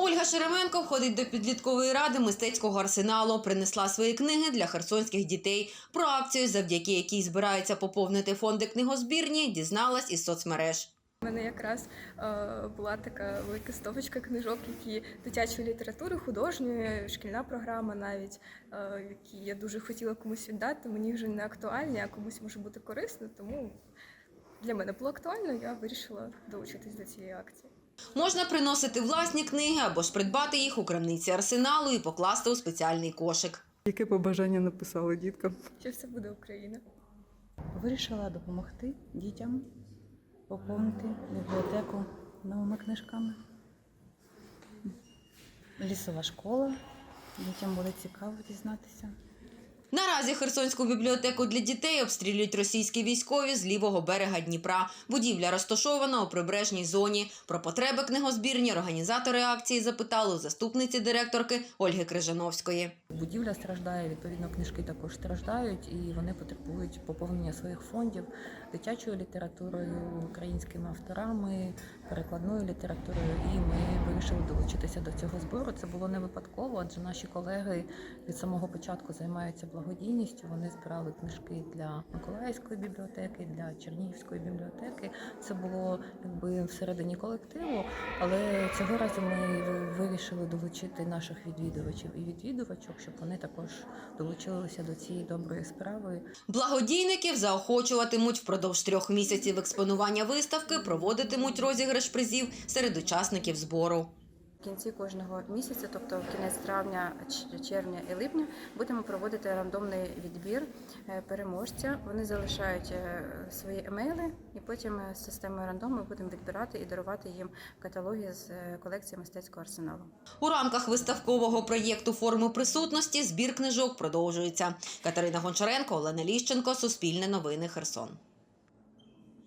Ольга Шеременко входить до підліткової ради мистецького арсеналу. Принесла свої книги для херсонських дітей. Про акцію, завдяки якій збираються поповнити фонди книгозбірні, дізналась із соцмереж. У мене якраз е, була така велика стопочка книжок, які дитячої літератури, художньої, шкільна програма навіть, е, які я дуже хотіла комусь віддати. Мені вже не актуальні, а комусь може бути корисно. Тому для мене було актуально, я вирішила долучитись до цієї акції. Можна приносити власні книги або ж придбати їх у крамниці арсеналу і покласти у спеціальний кошик. Яке побажання написали діткам? Що все буде Україна? Вирішила допомогти дітям поповнити бібліотеку новими книжками. Лісова школа. Дітям буде цікаво дізнатися. Наразі Херсонську бібліотеку для дітей обстрілюють російські військові з лівого берега Дніпра. Будівля розташована у прибережній зоні. Про потреби книгозбірні організатори акції запитали у заступниці директорки Ольги Крижановської. Будівля страждає, відповідно, книжки також страждають і вони потребують поповнення своїх фондів дитячою літературою, українськими авторами, перекладною літературою. І ми вирішили долучитися до цього збору. Це було не випадково, адже наші колеги від самого початку займаються благодійністю. Вони збирали книжки для Миколаївської бібліотеки, для Чернігівської бібліотеки. Це було якби всередині колективу, але цього разу ми вирішили долучити наших відвідувачів і відвідувачок, щоб вони також долучилися до цієї доброї справи. Благодійників заохочуватимуть впродовж трьох місяців експонування виставки, проводитимуть розіграш призів серед учасників збору. Кінці кожного місяця, тобто кінець травня, червня і липня, будемо проводити рандомний відбір е, переможця. Вони залишають е, свої емейли, і потім е, з системою рандом ми будемо відбирати і дарувати їм каталоги з колекції мистецького арсеналу. У рамках виставкового проєкту форми присутності збір книжок продовжується. Катерина Гончаренко, Олена Ліщенко, Суспільне новини Херсон.